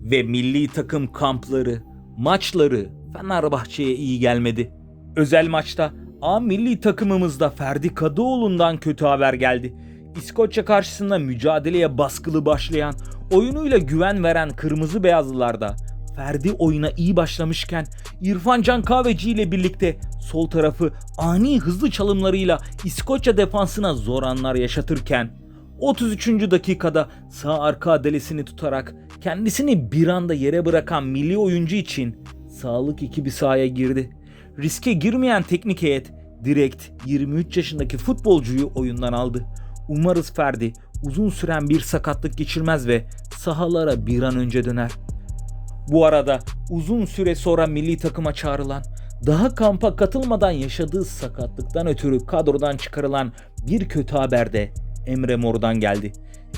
Ve milli takım kampları, maçları Fenerbahçe'ye iyi gelmedi. Özel maçta A milli takımımızda Ferdi Kadıoğlu'ndan kötü haber geldi. İskoçya karşısında mücadeleye baskılı başlayan, oyunuyla güven veren Kırmızı Beyazlılarda Ferdi oyuna iyi başlamışken İrfan Can Kahveci ile birlikte sol tarafı ani hızlı çalımlarıyla İskoçya defansına zor anlar yaşatırken 33. dakikada sağ arka adelesini tutarak kendisini bir anda yere bırakan milli oyuncu için sağlık ekibi sahaya girdi. Riske girmeyen teknik heyet direkt 23 yaşındaki futbolcuyu oyundan aldı. Umarız Ferdi uzun süren bir sakatlık geçirmez ve sahalara bir an önce döner. Bu arada uzun süre sonra milli takıma çağrılan, daha kampa katılmadan yaşadığı sakatlıktan ötürü kadrodan çıkarılan bir kötü haber de Emre Mor'dan geldi.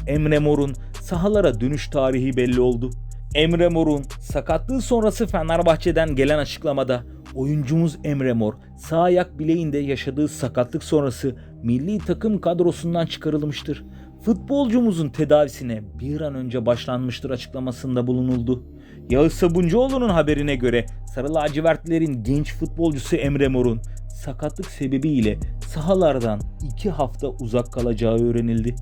Emre Mor'un sahalara dönüş tarihi belli oldu. Emre Mor'un sakatlığı sonrası Fenerbahçe'den gelen açıklamada oyuncumuz Emre Mor sağ ayak bileğinde yaşadığı sakatlık sonrası milli takım kadrosundan çıkarılmıştır. Futbolcumuzun tedavisine bir an önce başlanmıştır açıklamasında bulunuldu. Yağız Sabuncuoğlu'nun haberine göre Sarı lacivertlerin genç futbolcusu Emre Mor'un sakatlık sebebiyle sahalardan 2 hafta uzak kalacağı öğrenildi.